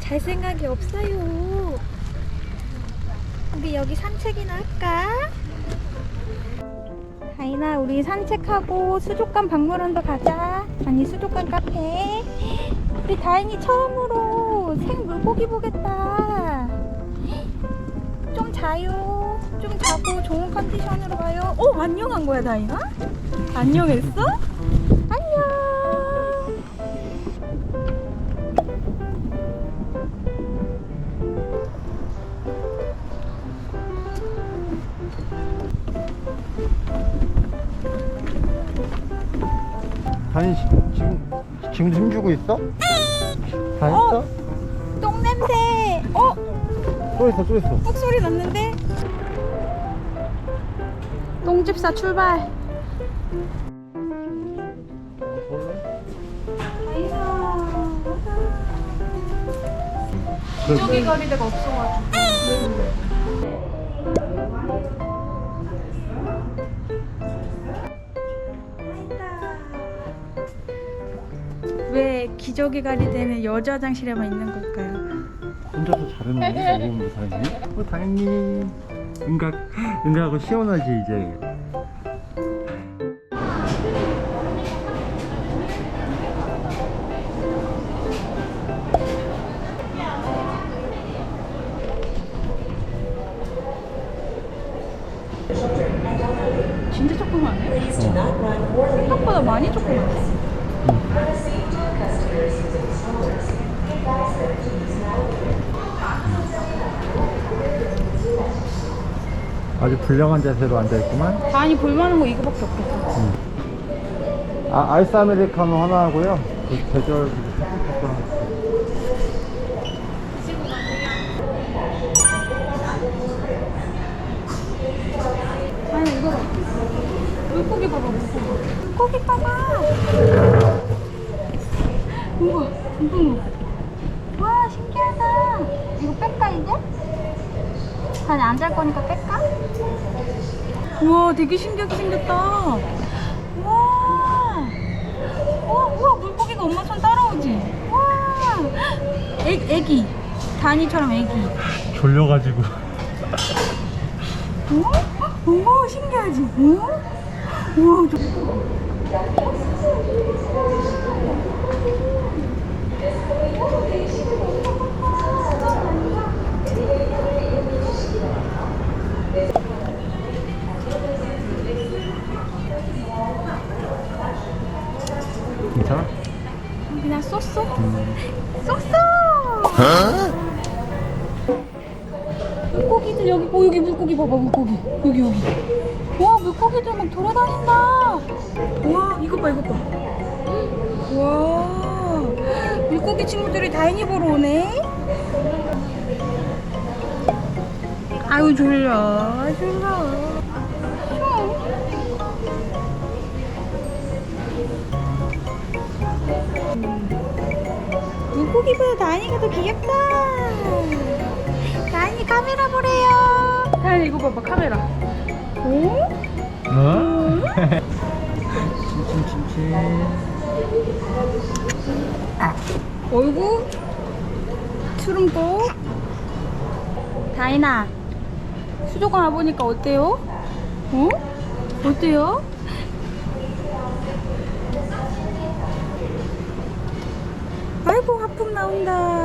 잘 생각이 없어요. 우리 여기 산책이나 할까? 다이나 우리 산책하고 수족관 박물원도 가자. 아니 수족관 카페. 우리 다행히 처음으로 생 물고기 보겠다. 좀 자유. 좀 자고 좋은 컨디션으로 가요. 어 안녕한 거야 다이나? 안녕했어? 안녕. 씨, 지금 지금도 힘주고 있어? 다 했어? 똥 냄새. 어? 또 있어 또 있어. 흙소리 났는데? 똥집사 출발. 기저귀 가리대가 없어가지고. 기저귀 가리대는 여자 화장실에만 있는 걸까요? 혼자서 잘했네. 녹음도 다행히. 어 다행히. 은각 은각하고 시원하지 이제. 진짜 조그마네. 생각보다 많이 조그마네. 아주 불량한 자세로 앉아 있구만. 다니 볼만한 거 이거밖에 없겠어. 아 아이스 아메리카노 하나 하고요. 그 계절 아니 이거 봐. 물고기 봐봐 물고기. 물고기 봐봐. 우와 이거 와 신기하다. 이거 뺄까 이제? 아니 안 잘 거니까 뺄까? 우와 되게 신기하게 생겼다. 우와. 우와 우와 물고기가 엄마 손 따라오지. 와. 애 애기. 다니처럼 애기. 졸려가지고. 어? 신기하지? 어? 우와 저... 쏘쏘! 물고기들 여기 어 여기 물고기 봐봐 물고기. 여기 여기. 와 물고기들 막 돌아다닌다. 와 이거 봐 이거 봐와 물고기 친구들이 다인이 보러 오네. 아유 졸려 졸려. 물 고기보다 다인이가 더 귀엽다 다인이 카메라 보래요 다인이 이거 봐봐 카메라 오? 어? 침침침침. 얼굴 트름도 다이나 수족관 와보니까 어때요? 어? 어때요? 나的.